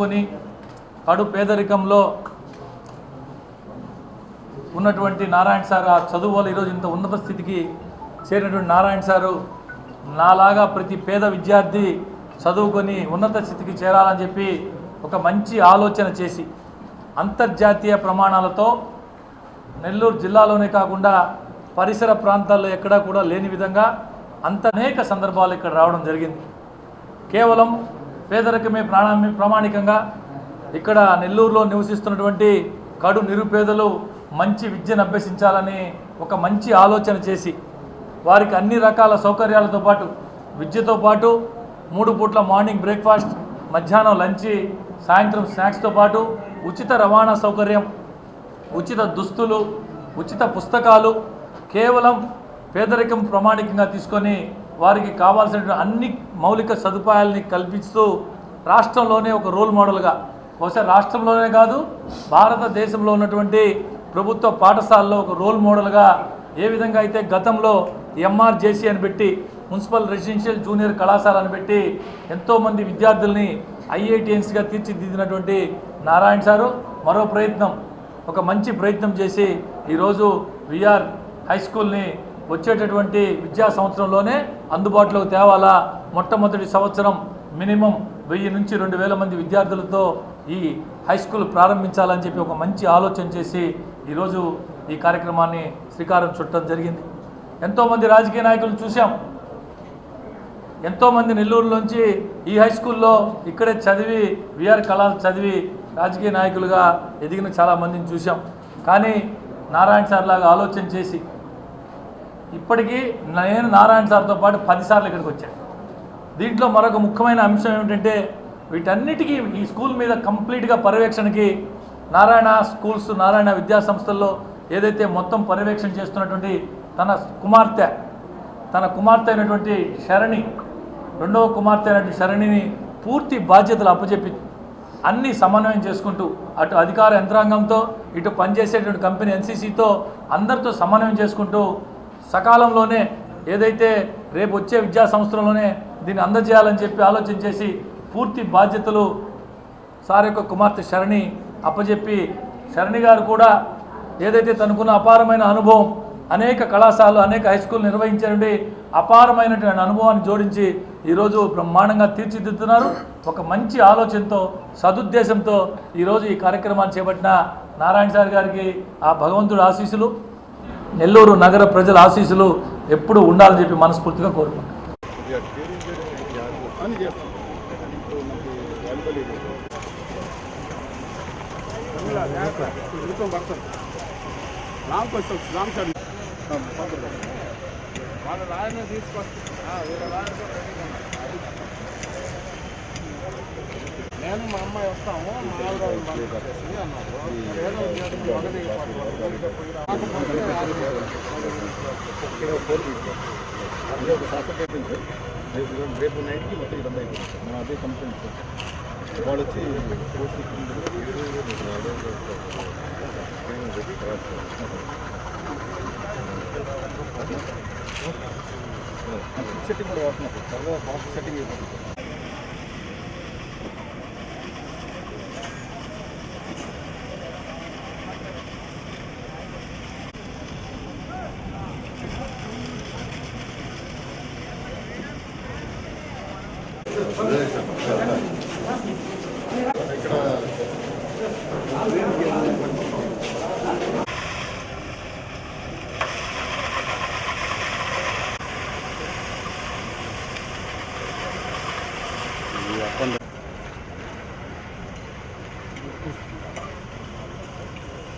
చదువుకొని కడు పేదరికంలో ఉన్నటువంటి నారాయణ సార్ ఆ చదువు వల్ల ఈరోజు ఇంత ఉన్నత స్థితికి చేరినటువంటి నారాయణ సారు నాలాగా ప్రతి పేద విద్యార్థి చదువుకొని ఉన్నత స్థితికి చేరాలని చెప్పి ఒక మంచి ఆలోచన చేసి అంతర్జాతీయ ప్రమాణాలతో నెల్లూరు జిల్లాలోనే కాకుండా పరిసర ప్రాంతాల్లో ఎక్కడా కూడా లేని విధంగా అంత అనేక సందర్భాలు ఇక్కడ రావడం జరిగింది. కేవలం పేదరికమే ప్రాణామి ప్రామాణికంగా ఇక్కడ నెల్లూరులో నివసిస్తున్నటువంటి కడు నిరుపేదలు మంచి విద్యను అభ్యసించాలని ఒక మంచి ఆలోచన చేసి వారికి అన్ని రకాల సౌకర్యాలతో పాటు విద్యతో పాటు మూడు పూట్ల మార్నింగ్ బ్రేక్ఫాస్ట్ మధ్యాహ్నం లంచ్ సాయంత్రం స్నాక్స్తో పాటు ఉచిత రవాణా సౌకర్యం ఉచిత దుస్తులు ఉచిత పుస్తకాలు కేవలం పేదరికం ప్రామాణికంగా తీసుకొని వారికి కావాల్సిన అన్ని మౌలిక సదుపాయాలని కల్పిస్తూ రాష్ట్రంలోనే ఒక రోల్ మోడల్గా బహుశా రాష్ట్రంలోనే కాదు భారతదేశంలో ఉన్నటువంటి ప్రభుత్వ పాఠశాలలో ఒక రోల్ మోడల్గా ఏ విధంగా అయితే గతంలో ఎంఆర్జేసీ అని పెట్టి మున్సిపల్ రెసిడెన్షియల్ జూనియర్ కళాశాల అని పెట్టి ఎంతోమంది విద్యార్థుల్ని ఐఐటిఎన్స్గా తీర్చిదిద్దినటువంటి నారాయణ సారు మరో ప్రయత్నం ఒక మంచి ప్రయత్నం చేసి ఈరోజు విఆర్ హై స్కూల్ని వచ్చేటటువంటి విద్యా సంవత్సరంలోనే అందుబాటులోకి తేవాలా? మొట్టమొదటి సంవత్సరం మినిమం వెయ్యి నుంచి రెండు వేల మంది విద్యార్థులతో ఈ హై స్కూల్ ప్రారంభించాలని చెప్పి ఒక మంచి ఆలోచన చేసి ఈరోజు ఈ కార్యక్రమాన్ని శ్రీకారం చుట్టడం జరిగింది. ఎంతోమంది రాజకీయ నాయకులను చూసాం ఎంతోమంది నెల్లూరులోంచి ఈ హై స్కూల్లో ఇక్కడే చదివి విఆర్ కళాలు చదివి రాజకీయ నాయకులుగా ఎదిగిన చాలామందిని చూసాం కానీ నారాయణ సార్ లాగా ఆలోచన చేసి ఇప్పటికీ నేను నారాయణ సార్తో పాటు పదిసార్లు ఇక్కడికి వచ్చాను. దీంట్లో మరొక ముఖ్యమైన అంశం ఏమిటంటే వీటన్నిటికీ ఈ స్కూల్ మీద కంప్లీట్గా పర్యవేక్షణకి నారాయణ స్కూల్స్ నారాయణ విద్యా సంస్థల్లో ఏదైతే మొత్తం పర్యవేక్షణ చేస్తున్నటువంటి తన కుమార్తె తన కుమార్తె అయినటువంటి శరణి రెండవ కుమార్తె అయినటువంటి శరణిని పూర్తి బాధ్యతలు అప్పచెప్పి అన్ని సమన్వయం చేసుకుంటూ అటు అధికార యంత్రాంగంతో ఇటు పనిచేసేటువంటి కంపెనీ ఎన్సీసీతో అందరితో సమన్వయం చేసుకుంటూ సకాలంలోనే ఏదైతే రేపు వచ్చే విద్యా సంవత్సరంలోనే దీన్ని అందజేయాలని చెప్పి ఆలోచన చేసి పూర్తి బాధ్యతలు సార్ యొక్క కుమార్తె శరణి అప్పచెప్పి శరణి గారు కూడా ఏదైతే తనకున్న అపారమైన అనుభవం అనేక కళాశాలలు అనేక హై స్కూల్ నిర్వహించండి అపారమైనటువంటి అనుభవాన్ని జోడించి ఈరోజు బ్రహ్మాండంగా తీర్చిదిద్దుతున్నారు. ఒక మంచి ఆలోచనతో సదుద్దేశంతో ఈరోజు ఈ కార్యక్రమాన్ని చేపట్టిన నారాయణ సార్ గారికి ఆ భగవంతుడు ఆశీస్సులు. నెల్లూరు నగర ప్రజల ఆశీస్సులు ఎప్పుడూ ఉండాలని చెప్పి మనస్ఫూర్తిగా కోరుకుంటాం అని మనకి వాలీబాల్ ఇది. ఉడకం పడుతుంది రామ్కి వస్తాం రామ్ సార్ వాళ్ళ రాయని తీసుకొస్తా వీళ్ళ రాయని కూడా రెడీగా ఉన్నారు. నేను మా అమ్మాయి వస్తాము మా ఆవిడ వాళ్ళు అన్నారు. ఏదో ఒకటి మొదటి కాకపోతే అదే రేపు రేపు నైట్కి మొత్తం ఇదంతా అయిపోతుంది మనం అదే కంప్లైంట్ వాళ్ళు వచ్చి సెట్టింగ్ కూడా వాడుతున్నారు త్వరగా సెట్టింగ్ అయిపోతుంది cuando